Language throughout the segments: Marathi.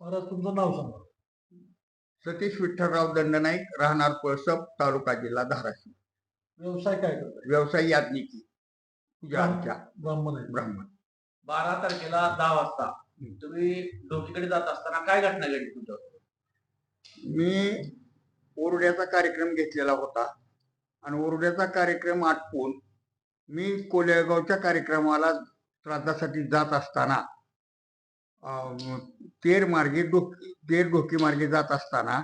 मला तुमचं नाव सांगा. सतीश विठ्ठलराव दंडनाईक राहणार पळसप तालुका जिल्हा धाराशिव. व्यवसाय काय करताय व्यवसाय याज्ञिकी. पूजा अर्चा ब्राह्मण आहे. ब्राह्मण. बारा तारखेला दहा वाजता. तुम्ही डोकीकडे जात असताना काय घटना घडली तुमच्या मी ओरड्याचा कार्यक्रम घेतलेला होता. आणि ओरड्याचा कार्यक्रम आटपून मी कोलेगावच्या कार्यक्रमाला श्राद्धासाठी जात असताना तेर मार्गे डोक तेर ढोकी मार्गे जात असताना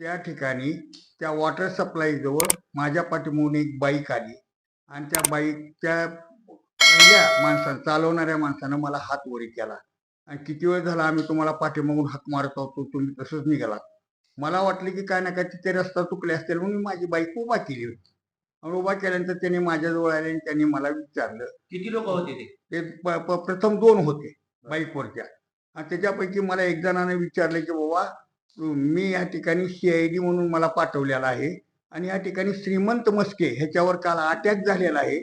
त्या ठिकाणी त्या वॉटर सप्लाय जवळ माझ्या पाठीमागून एक बाईक आली. आणि त्या बाईकच्या पहिल्या माणसानं चालवणाऱ्या माणसानं मला हात वरी केला. आणि किती वेळ झाला आम्ही तुम्हाला पाठीमागून हाक मारत होतो तुम्ही तसंच निघालात. मला वाटलं की काय ना काय तिथे रस्ता चुकले असतील म्हणून मी माझी बाईक उभा केली होती. आणि उभा केल्यानंतर त्यांनी माझ्याजवळ आले आणि त्यांनी मला विचारलं. किती लोक होते ते? प्रथम दोन होते बाईकवरच्या. त्याच्यापैकी मला एक जणाने विचारले की बाबा मी या ठिकाणी सी आय डी म्हणून मला पाठवलेला आहे आणि या ठिकाणी श्रीमंत मस्के ह्याच्यावर काल अटॅक झालेला आहे.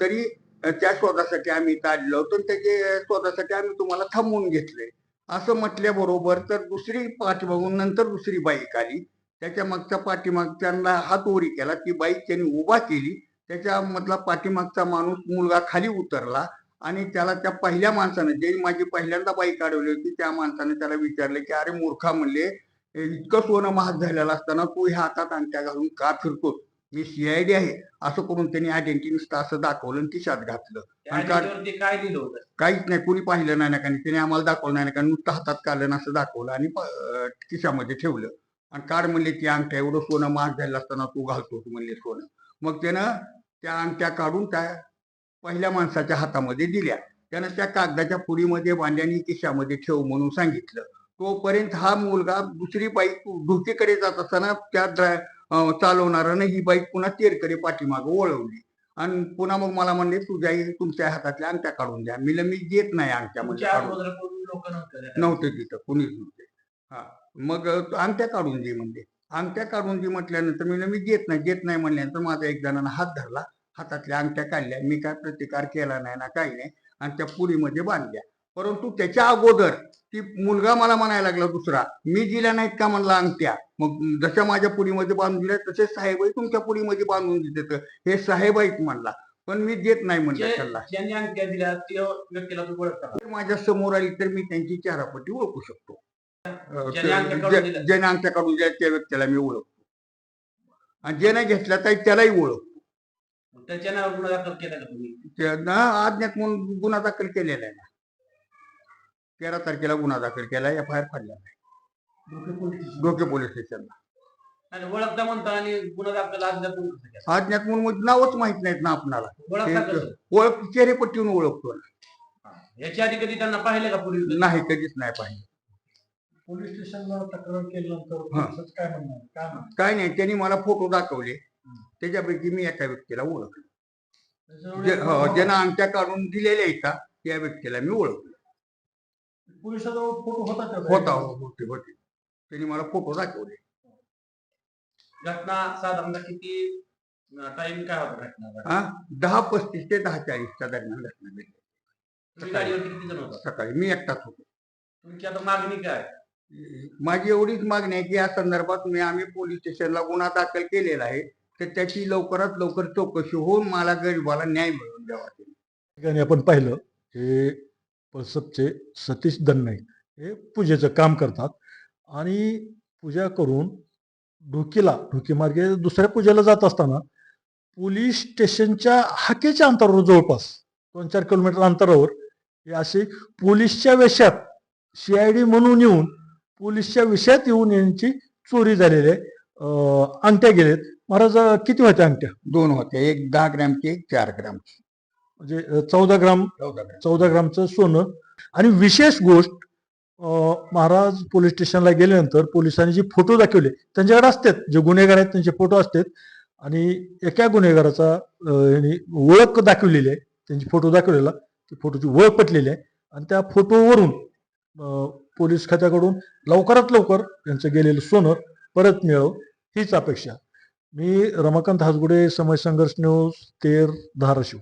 तरी त्या शोधासाठी आम्ही इथं आलेलो होतो त्याचे शोधासाठी आम्ही तुम्हाला थांबवून घेतले. असं म्हटल्याबरोबर तर दुसरी पाठीमागून नंतर दुसरी बाईक आली. त्याच्या मागच्या पाठीमागच्यांना हात ओरी केला ती बाईक त्यांनी उभा केली. त्याच्यामधला पाठीमागचा माणूस मुलगा खाली उतरला. आणि त्याला त्या पहिल्या माणसानं जे माझी पहिल्यांदा बाईक अडवली होती त्या माणसाने त्याला विचारले की अरे मूर्खा म्हणले "हे इतकं सोनं महाग झालेलं असताना तू ह्या हातात अंगठ्या घालून का फिरतोस मी सीआयडी आहे. असं करून त्यांनी आयडेंटिटी नुसतं असं दाखवलं आणि खिशात घातलं. आणि का- काय लिहिलं होतं? काहीच नाही कोणी पाहिलं नाही ना कारण त्याने आम्हाला दाखवलं नाही ना कारण नुसतं हातात काढलं असं दाखवलं आणि खिशामध्ये ठेवलं. आणि काढ म्हणले ती अंगठ्या एवढं सोनं महाग झालं असताना तू घालतोस म्हणले सोनं. मग त्यानं त्या अंगठ्या काढून त्या पहिल्या माणसाच्या हातामध्ये दिल्या. त्यानं त्या कागदाच्या पुडीमध्ये बांधल्याने खिशामध्ये ठेव म्हणून सांगितलं. तोपर्यंत हा मुलगा दुसरी बाईक धुकीकडे जात असताना त्या ड्राय अं, चालवणाऱ्यानं ही बाईक पुन्हा तेरकडे पाठीमागं वळवली. आणि पुन्हा मग मला म्हणले तुझ्या तुमच्या हातातल्या अंगठ्या काढून द्या. मी मी देत नाही अंगठ्या म्हणजे नव्हते तिथं कुणीच नव्हते. हा. मग अंगठ्या काढून दे म्हणते अंगठ्या काढून दे म्हटल्यानंतर मी मी देत नाही देत नाही म्हणल्यानंतर माझा एक जणांना हात धरला. हातातल्या अंगठ्या काढल्या. मी काय प्रतिकार केला नाही ना काही नाही. आणि त्या पुरीमध्ये बांधल्या. परंतु त्याच्या अगोदर ती मुलगा मला म्हणायला लागला दुसरा मी दिल्या नाहीत का? म्हणला अंगठ्या. मग जशा माझ्या पुरीमध्ये बांधून दिल्या तसे साहेबही तुमच्या पुरीमध्ये बांधून देतात. हे साहेब आहेत म्हणला. पण मी देत नाही म्हणलं त्याला माझ्यासमोर आली तर मी त्यांची चेहरापट्टी ओळखू शकतो. ज्याने अंगठ्या काढून दिल्या. त्या व्यक्तीला मी ओळखतो. आणि ज्याने घेतला तर त्यालाही ओळखतो. नावावर गुन्हा दाखल केला का तुम्ही. त्यांना आज्ञात म्हणून गुन्हा दाखल केलेला आहे ना. तेरा तारखेला गुन्हा दाखल केला एफ आय आर फाडला डोके पोलीस. डोके पोलीस स्टेशनला. आणि ओळखता म्हणता आणि गुन्हा दाखल आज? आज्ञात म्हणून म्हणजे नावच माहीत नाहीत ना आपणाला. ओळखता ते- कसं? ओळख चेहरेपट्टीहून ओळखतो ना. याच्या आधी कधी त्यांना पाहिले का पूर्वी नाही कधीच नाही पाहिजे पोलीस स्टेशनला तक्रार केल्यानंतर हा. पोलिसाचं काय म्हणणं आहे? काय म्हणणं काय नाही त्यांनी मला फोटो दाखवले. त्याच्यापैकी मी एका व्यक्तीला ओळखलं. जे- हो, ज्यानं अंगठ्या काढून दिलेल्या आहेत का त्या व्यक्तीला मी ओळखलं. पोलिसाजवळ फोटो होता? होता होते होते. त्यांनी मला फोटो दाखवले. घटना साधारणतः किती टाइम काय होता घटना हा? दहा पस्तीस ते दहा चाळीसच्या दरम्यान घटना घडली. तुम्ही गाडीवरती किती जण होता? सकाळी मी एकटाच होतो. तुमची आता मागणी काय? माझी एवढीच मागणी आहे की या संदर्भात मी आम्ही पोलीस स्टेशनला गुन्हा दाखल केलेला आहे. तर त्याची लवकरात लवकर चौकशी होऊन मला गरीबाला न्याय मिळवून द्यावा. ठिकाणी आपण पाहिलं हे पळसपचे सतीश दन्नई हे पूजेचं काम करतात आणि पूजा करून ढोकीला ढोकीमार्गे दुसऱ्या पूजेला जात असताना पोलीस स्टेशनच्या हाकेच्या अंतरावर जवळपास दोन चार किलोमीटर अंतरावर हे असे पोलीसच्या वेशात डी म्हणून येऊन पोलीसच्या विषयात येऊन यांची चोरी झालेली आहे. अंगठ्या गेलेत. महाराज किती होत्या अंगठ्या? दोन होते एक दहा ग्रॅमची एक चार ग्रॅमची म्हणजे चौदा ग्राम चौदा ग्रॅम. चौदा ग्रामचं सोनं. आणि विशेष गोष्ट महाराज पोलीस स्टेशनला गेल्यानंतर पोलिसांनी जे फोटो दाखवले त्यांच्याकडे असतात. जे गुन्हेगार आहेत त्यांचे फोटो असतात. आणि एका गुन्हेगाराचा ओळख दाखवलेली आहे. त्यांची फोटो दाखवलेला ती फोटोची ओळख पटलेली आहे. आणि त्या फोटोवरून पोलीस खात्याकडून लवकरात लवकर यांचं गेलेलं सोनं परत मिळव हीच अपेक्षा. मी रमाकांत हासगुडे समय संघर्ष न्यूज तेर धाराशिव.